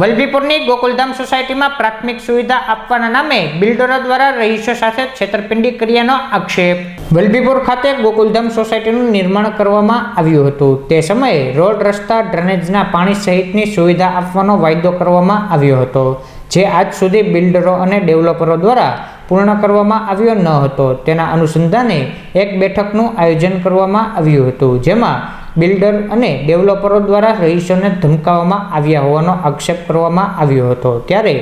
વલભીપુરની ગોકુલધામ સોસાયટીમાં પ્રાથમિક સુવિધા આપવાના નામે બિલ્ડરો દ્વારા રહીશો સાથે છેતરપિંડી કર્યાનો આક્ષેપ. વલભીપુર ખાતે ગોકુલધામ સોસાયટીનું નિર્માણ કરવામાં આવ્યું હતું. તે સમયે રોડ, રસ્તા, ડ્રેનેજના પાણી સહિતની સુવિધા આપવાનો વાયદો કરવામાં આવ્યો હતો, જે આજ સુધી બિલ્ડરો અને ડેવલપરો દ્વારા પૂર્ણ કરવામાં આવ્યો ન હતો. તેના અનુસંધાને એક બેઠકનું આયોજન કરવામાં આવ્યું હતું, જેમાં બિલ્ડર અને ડેવલપરો દ્વારા રહીશોને ધમકાવવામાં આવ્યા હોવાનો આક્ષેપ કરવામાં આવ્યો હતો. ત્યારે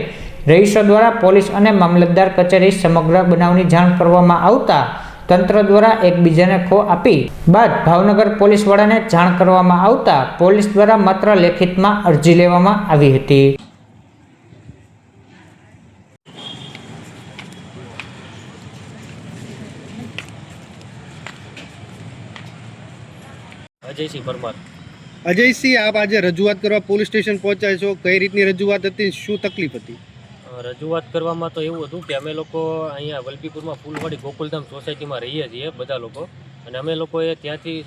રહીશો દ્વારા પોલીસ અને મામલતદાર કચેરી સમગ્ર બનાવની જાણ કરવામાં આવતા તંત્ર દ્વારા એકબીજાને ખો આપી બાદ ભાવનગર પોલીસ વડાને જાણ કરવામાં આવતા પોલીસ દ્વારા માત્ર લેખિતમાં અરજી લેવામાં આવી હતી. અજયસિંહ પરમાર. અજયસિંહ આપ આજે રજૂઆત કરવા પોલીસ સ્ટેશન પહોંચ્યા છો. કઈ રીતની રજૂઆત હતી? શું તકલીફ હતી? રજૂઆત કરવામાં તો એવું હતું કે અમે લોકો અહીંયા વલભીપુરમાં ફૂલવાડી ગોકુલધામ સોસાયટીમાં રહીએ છીએ બધા લોકો. અને અમે લોકોએ ત્યાંથી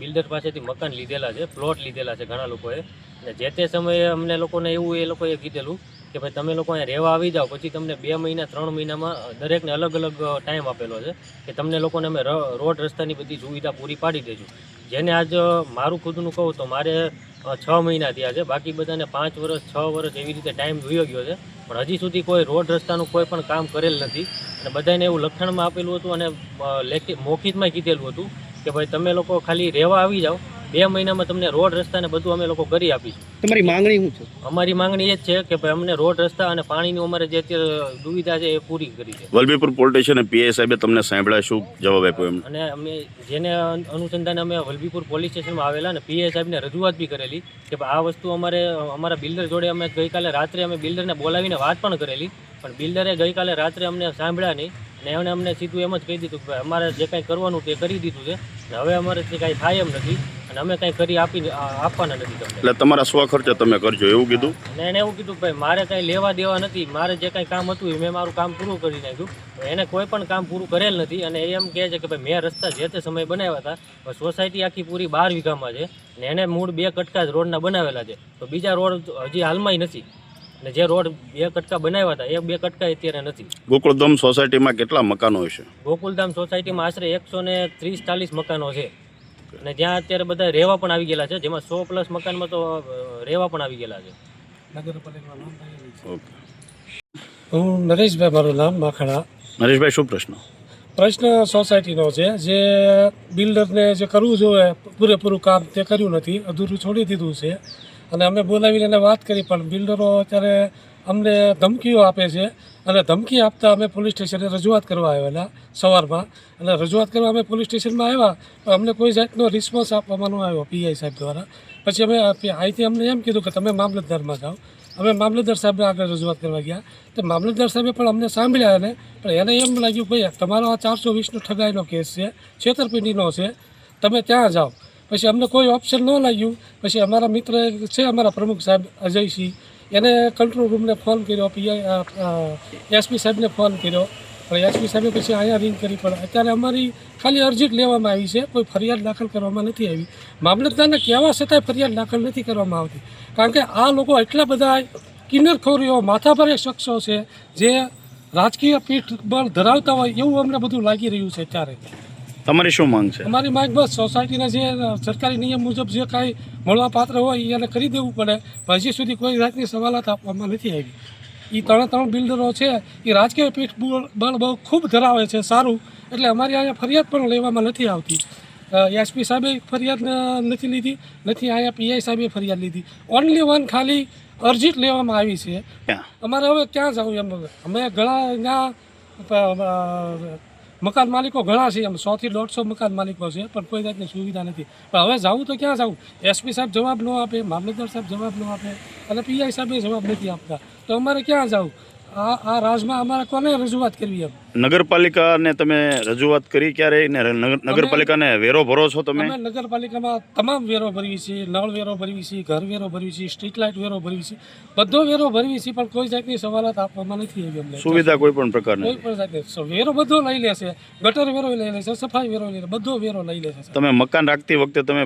બિલ્ડર પાસેથી મકાન લીધેલા છે પ્લોટ લીધેલા છે ઘણા લોકોએ. અને જે તે સમયે અમને લોકોને એવું એ લોકોએ કીધેલું કે ભાઈ તમે લોકો અહીંયા રહેવા આવી જાઓ, પછી તમને બે મહિના, ત્રણ મહિનામાં દરેકને અલગ અલગ ટાઈમ આપેલો છે કે તમને લોકોને અમે રોડ રસ્તાની બધી સુવિધા પૂરી પાડી દઈશું જેને આજ મારું ખુદનું કહું તો મારે છ મહિના થયા છે. બાકી બધાને પાંચ વર્ષ છ વર્ષ એવી રીતે ટાઈમ જોયો ગયો છે. પણ હજી સુધી કોઈ રોડ રસ્તાનું કોઈ પણ કામ કરેલ નથી. અને બધાને એવું લખાણમાં આપેલું હતું અને લેખિત, મૌખિતમાં કીધેલું હતું કે ભાઈ તમે લોકો ખાલી રહેવા આવી જાઓ. બે મહિનામાં તમને રોડ રસ્તાને બધું અમે લોકો કરી આપીશું. તમારી માંગણી શું છે? અમારી માંગણી એ જ છે કે ભાઈ અમને રોડ રસ્તા અને પાણીની અમારે જે અત્યારે દુવિધા છે એ પૂરી કરી છે. વલભીપુર પોલીસ અને પીઆઈ સાહેબે તમને સાંભળ્યા શું જવાબ આપ્યો એમ અને અમે જેને અન- અનુસંધાને અમે વલભીપુર પોલીસ સ્ટેશનમાં આવેલા અને પીએ સાહેબને રજૂઆત બી કરેલી કે આ વસ્તુ અમારે અમારા બિલ્ડર જોડે અમે ગઈકાલે રાત્રે અમે બિલ્ડરને બોલાવીને વાત પણ કરેલી પણ બિલ્ડરે ગઈકાલે રાત્રે અમને સાંભળ્યા નહીં અને એમણે અમને સીધું એમ જ કહી દીધું કે અમારે જે કાંઈ કરવાનું તે કરી દીધું છે હવે હવે તે કાંઈ થાય એમ નથી. અને અમે કંઈ કરી આપી આપવાના નથી તમને. એટલે તમારા સ્વ ખર્ચે તમે કરજો એવું કીધું? અને એને એવું કીધું ભાઈ મારે કંઈ લેવા દેવા નથી મારે જે કાંઈ કામ હતું એ મેં મારું કામ પૂરું કરી નાખ્યું. એને કોઈ પણ કામ પૂરું કરેલ નથી અને એ એમ કહે છે કે ભાઈ મેં રસ્તા જે તે સમયે બનાવ્યા હતા સોસાયટી આખી પૂરી બાર વીઘામાં છે અને એને મૂળ બે કટકા જ રોડના બનાવેલા છે. તો બીજા રોડ હજી હાલમાંય નથી. અને જે રોડ બે કટકા બનાવ્યા હતા એ બે કટકા અત્યારે નથી. ગોકુળધામ સોસાયટીમાં કેટલા મકાનો હશે? ગોકુલધામ સોસાયટીમાં આશરે એકસો ને ત્રીસ ચાલીસ મકાનો છે. અને જ્યાં અત્યારે બધા રહેવા પણ આવી ગયેલા છે જેમાં સો પ્લસ મકાનમાં તો રહેવા પણ આવી ગયેલા છે. હું નરેશભાઈ મારું નામ માખણા. નરેશભાઈ શું પ્રશ્ન? પ્રશ્ન સોસાયટીનો છે જે બિલ્ડરને જે કરવું જોઈએ પૂરેપૂરું કામ તે કર્યું નથી અધૂરું છોડી દીધું છે. અને અમે બોલાવીને વાત કરી પણ બિલ્ડરો અત્યારે અમને ધમકીઓ આપે છે અને ધમકી આપતા અમે પોલીસ સ્ટેશને રજૂઆત કરવા આવેલા સવારમાં. અને રજૂઆત કરવા અમે પોલીસ સ્ટેશનમાં આવ્યા પણ અમને કોઈ જાતનો રિસ્પોન્સ આપવામાં આવ્યો પીઆઈ સાહેબ દ્વારા. પછી અમે અહીંથી અમને એમ કીધું કે તમે મામલતદારમાં જાઓ. અમે મામલતદાર સાહેબને આગળ રજૂઆત કરવા ગયા. તો મામલતદાર સાહેબે પણ અમને સાંભળ્યા એને પણ એને એમ લાગ્યું, ભાઈ, તમારો આ ચારસો વીસનો ઠગાઈનો કેસ છે, છેતરપિંડીનો છે, તમે ત્યાં જાઓ. પછી અમને કોઈ ઓપ્શન ન લાગ્યું. પછી અમારા મિત્ર છે, અમારા પ્રમુખ સાહેબ અજયસિંહ એને કંટ્રોલ રૂમને ફોન કર્યો પીઆઈ એસપી સાહેબને ફોન કર્યો. પણ એસપી સાહેબે પછી અહીંયા રિંગ કરી, પણ અત્યારે અમારી ખાલી અરજી લેવામાં આવી છે, કોઈ ફરિયાદ દાખલ કરવામાં નથી આવી. મામલતદારને કહેવા છતાંય ફરિયાદ દાખલ નથી કરવામાં આવતી. કારણ કે આ લોકો એટલા બધા કિન્નરખોરીઓ, માથાભારે શખ્સો છે, જે રાજકીય પીઠ બળ ધરાવતા હોય એવું અમને બધું લાગી રહ્યું છે અત્યારે. તમારી શું માંગ છે? અમારી માંગ બસ સોસાયટીના જે સરકારી નિયમ મુજબ જે કાંઈ મળવા પાત્ર હોય એને કરી દેવું પડે. હજી સુધી કોઈ જાતની સવાલત આપવામાં નથી આવી. એ ત્રણે ત્રણ બિલ્ડરો છે એ રાજકીય પીઠ બળ બહુ ખૂબ ધરાવે છે સારું. એટલે અમારી અહીંયા ફરિયાદ પણ લેવામાં નથી આવતી. એસપી સાહેબે ફરિયાદ નથી લીધી નથી અહીંયા પીઆઈ સાહેબે ફરિયાદ લીધી. ઓનલી વન ખાલી અરજી જ લેવામાં આવી છે. અમારે હવે ક્યાં જવું એમ? અમે ઘણા અ, મકાન માલિકો ઘણા છે એમ સોથી દોઢસો મકાન માલિકો છે, પણ કોઈ જાતની સુવિધા નથી. પણ હવે જવું તો ક્યાં જવું? એસપી સાહેબ જવાબ ન આપે, મામલતદાર સાહેબ જવાબ ન આપે, અને પીઆઈ સાહેબે જવાબ નથી આપતા. તો અમારે ક્યાં જવું? આ આ રાજમાં અમારે કોને રજૂઆત કરવી એમ? નગરપાલિકાને તમે રજૂઆત કરી ક્યારે? ને નગરપાલિકાને વેરો ભરો છો તમે? અમે નગરપાલિકામાં તમામ વેરો ભરવી છે નળ વેરો ભરવી છે ઘર વેરો ભરવી છે સ્ટ્રીટ લાઇટ વેરો ભરવી છે. બધો વેરો ભરવી છે પણ કોઈ જાતની સવાલત આપવામાં નથી આવી અમને. સુવિધા કોઈ પણ પ્રકારની? કોઈ પણ જાતની. વેરો બધો લઈ લે છે. ગટર વેરો લઈ લે છે સફાઈ વેરો લઈ લે બધો વેરો લઈ લે છે તમે મકાન રાખતી વખતે તમે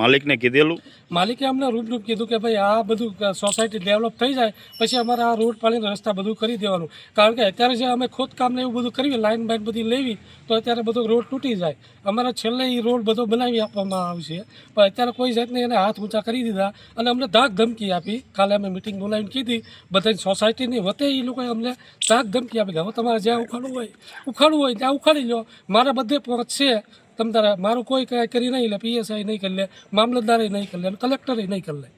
માલિકને કીધેલું? માલિકે અમને રૂબરૂપ કીધું કે ભાઈ આ બધું સોસાયટી ડેવલપ થઈ જાય પછી અમારે આ રોડ પાણી રસ્તા બધું કરી દેવાનું. કારણ કે અત્યારે જે અમે ખોદકામને એવું બધું કરવી લાઈન બાઈન બધી લેવી, તો અત્યારે બધો રોડ તૂટી જાય. અમારે છેલ્લે એ રોડ બધો બનાવી આપવામાં આવશે પણ અત્યારે કોઈ જાતને એને હાથ ઊંચા કરી દીધા અને અમને ધાક ધમકી આપી. કાલે અમે મિટિંગ બોલાવીને કીધી, બધાની સોસાયટીની વતે એ લોકોએ અમને ધાક ધમકી આપી હવે તમારે જ્યાં ઉખાડવું હોય ઉખાડવું હોય, ત્યાં ઉખાડી લો મારે બધે પહોંચશે તમ તારે, મારું કોઈ કરી નહીં લે પીએસઆઈ નહીં કરી લે, મામલતદારે નહીં કરી લે કલેક્ટરે નહીં કરી લે.